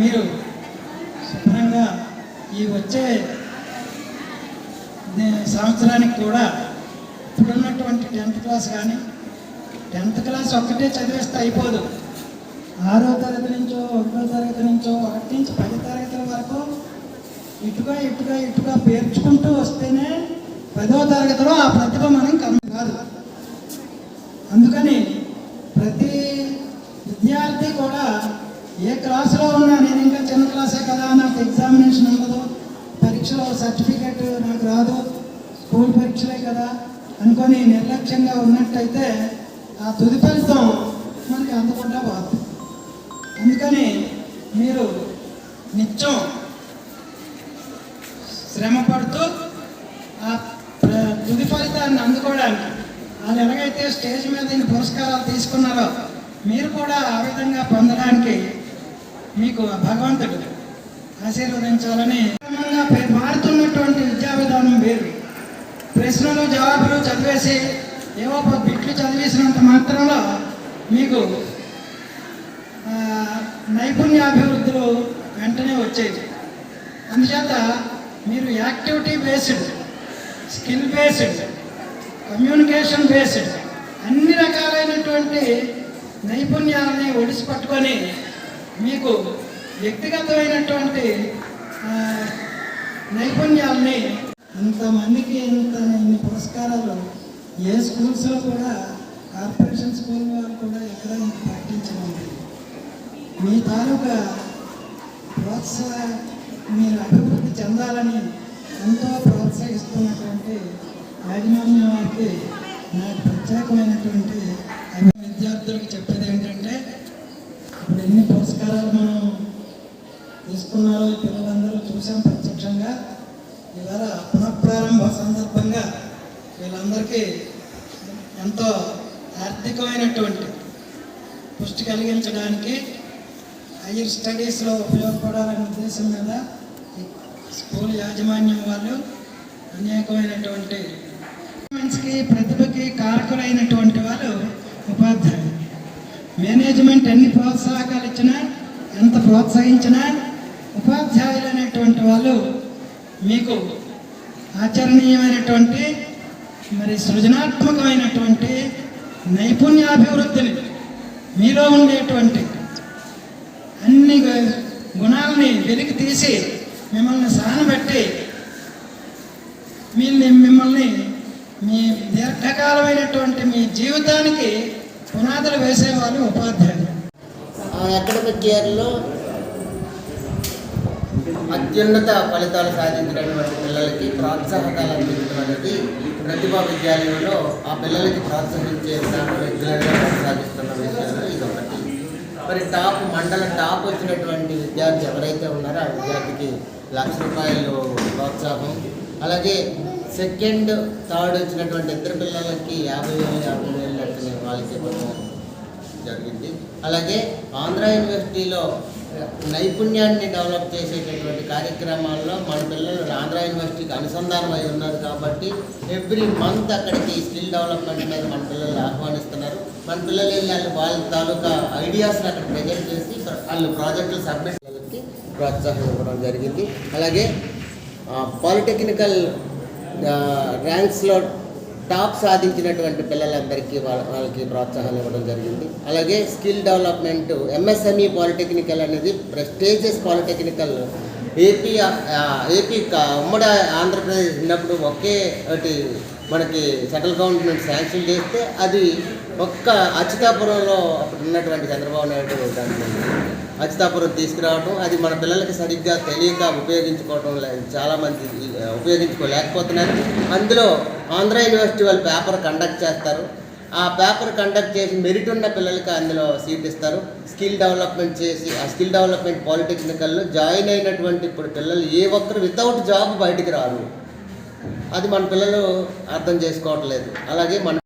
మీరు శుభ్రంగా ఈ వచ్చే సంవత్సరానికి కూడా ఇప్పుడున్నటువంటి టెన్త్ క్లాస్ కానీ టెన్త్ క్లాస్ ఒక్కటే చదివేస్తే అయిపోదు. ఆరో తరగతి నుంచో ఒకటో తరగతి నుంచో ఒకటి నుంచి పది తరగతుల వరకు ఇటుగా ఇటుగా ఇటుగా పేర్చుకుంటూ వస్తేనే పదో తరగతిలో ఆ ప్రతిభ మనం కమ్మ కాదు. అందుకని ప్రతి విద్యార్థి కూడా ఏ క్లాసులో ఉన్నా నేను ఇంకా చిన్న క్లాసే కదా నాకు ఎగ్జామినేషన్ ఉండదు. పరీక్షలో సర్టిఫికేట్ నాకు రాదు. స్కూల్ పరీక్షలే కదా అనుకొని నిర్లక్ష్యంగా ఉన్నట్టయితే ఆ తుది ఫలితం మనకి అందకుండా బాధ అందుకని మీరు నిత్యం శ్రమ పడుతూ ఆ ప్ర- తుది ఫలితాన్ని అందుకోవడానికి వాళ్ళు ఎలాగైతే స్టేజ్ మీద పురస్కారాలు తీసుకున్నారో మీరు కూడా ఆ విధంగా పొందడానికి మీకు భగవంతుడు ఆశీర్వదించాలని మారుతున్నటువంటి విద్యా విధానం వేరు. ప్రశ్నలు జవాబులు చదివేసి ఏవో పది బిట్లు చదివేసినంత మాత్రంలో మీకు ఆ, నైపుణ్యాభివృద్ధులు వెంటనే వచ్చేది. అందుచేత మీరు activity based skill based communication based అన్ని రకాలైనటువంటి నైపుణ్యాలని ఒడిసి పట్టుకొని మీకు వ్యక్తిగతమైనటువంటి నైపుణ్యాల్ని నైపుణ్యాలని ఇంతమందికి ఇంత ఇన్ని పురస్కారాలు ఏ స్కూల్స్లో కూడా కార్పొరేషన్ స్కూల్ వారు కూడా ఎక్కడ ఇంత ప్రకటించలేదు మీ తాలూకా ప్రోత్సాహ మీరు అభివృద్ధి చెందాలని ఎంతో ప్రోత్సహిస్తున్నటువంటి యాజమాన్యం వారికి నాకు ప్రత్యేకమైనటువంటి విద్యార్థులకు చెప్పారు ఏంటంటే ఇప్పుడు ఎన్ని పురస్కారాలు మనం తీసుకున్నారో పిల్లలందరూ చూసాం ప్రత్యక్షంగా. ఇవాళ పునఃప్రారంభ సందర్భంగా వీళ్ళందరికీ ఎంతో ఆర్థికమైనటువంటి పుష్టి కలిగించడానికి హైయర్ స్టడీస్లో ఉపయోగపడాలనే ఉద్దేశం మీద స్కూల్ యాజమాన్యం వాళ్ళు అనేకమైనటువంటి మనిషికి ప్రతిభకి కారకులైనటువంటి వాళ్ళు ఉపాధ్యాయులు. మేనేజ్మెంట్ ఎన్ని ప్రోత్సాహకాలు ఇచ్చినా ఎంత ప్రోత్సహించినా ఉపాధ్యాయులు అనేటువంటి వాళ్ళు మీకు ఆచరణీయమైనటువంటి మరి సృజనాత్మకమైనటువంటి నైపుణ్యాభివృద్ధిని మీలో ఉండేటువంటి అన్ని గుణాలని వెలికి తీసి మిమ్మల్ని సహనబెట్టి మిమ్మల్ని మిమ్మల్ని మీ దీర్ఘకాలమైనటువంటి మీ జీవితానికి పునాదులు వేసేవాళ్ళు ఉపాధ్యాయులు. అక్కడ అకాడమిక్ ఇయర్లో అత్యున్నత ఫలితాలు సాధించినటువంటి పిల్లలకి ప్రోత్సాహకాలు అందించడం ప్రతిభా విద్యాలయంలో ఆ పిల్లలకి ప్రోత్సహించే విధానం రెగ్యులర్గా కొనసాగిస్తున్న విషయంలో ఇది ఒకటి మరి టాప్ మండల టాప్ వచ్చినటువంటి విద్యార్థి ఎవరైతే ఉన్నారో ఆ విద్యార్థికి లక్ష రూపాయలు ప్రోత్సాహం. అలాగే సెకండ్ థర్డ్ వచ్చినటువంటి ఇద్దరు పిల్లలకి యాభై వేలు యాభై వేలు లెక్కన వాళ్ళకి జరిగింది. అలాగే ఆంధ్ర యూనివర్సిటీలో నైపుణ్యాన్ని డెవలప్ చేసేటటువంటి కార్యక్రమాల్లో మన పిల్లలు ఆంధ్ర యూనివర్సిటీకి అనుసంధానం అయి ఉన్నారు కాబట్టి ఎవ్రీ మంత్ అక్కడికి స్కిల్ డెవలప్మెంట్ మీద మన పిల్లలు ఆహ్వానిస్తున్నారు. మన పిల్లలు వెళ్ళి వాళ్ళు వాళ్ళ తాలూకా ఐడియాస్ని అక్కడ ప్రజెంట్ చేసి వాళ్ళు ప్రాజెక్టులు సబ్మిట్ చేసి ప్రోత్సాహం ఇవ్వడం జరిగింది. అలాగే పాలిటెక్నికల్ ర్యాంక్స్లో టాప్ సాధించినటువంటి పిల్లలందరికీ వాళ్ళ వాళ్ళకి ప్రోత్సాహాలు ఇవ్వడం జరిగింది. అలాగే స్కిల్ డెవలప్మెంట్ ఎంఎస్ఎంఈ పాలిటెక్నికల్ అనేది ప్రెస్టేజియస్ పాలిటెక్నికల్. ఏపీ ఏపీ ఉమ్మడి ఆంధ్రప్రదేశ్ ఉన్నప్పుడు ఒకే ఒకటి మనకి సెంట్రల్ గవర్నమెంట్ శాంక్షన్ చేస్తే అది ఒక్క అచితాపురంలో అప్పుడు ఉన్నటువంటి చంద్రబాబు నాయుడు దాన్ని అచితాపురం తీసుకురావటం అది మన పిల్లలకి సరిగ్గా తెలియక ఉపయోగించుకోవటం లేదు చాలామంది ఉపయోగించుకోలేకపోతున్నారు. అందులో ఆంధ్ర యూనివర్సిటీ వాళ్ళు పేపర్ కండక్ట్ చేస్తారు. ఆ పేపర్ కండక్ట్ చేసి మెరిట్ ఉన్న పిల్లలకి అందులో సీట్ ఇస్తారు. స్కిల్ డెవలప్మెంట్ చేసి ఆ స్కిల్ డెవలప్మెంట్ పాలిటెక్నికల్లో జాయిన్ అయినటువంటి ఇప్పుడు పిల్లలు ఏ ఒక్కరు వితౌట్ జాబ్ బయటికి రారు. అది మన పిల్లలు అర్థం చేసుకోవట్లేదు. అలాగే మన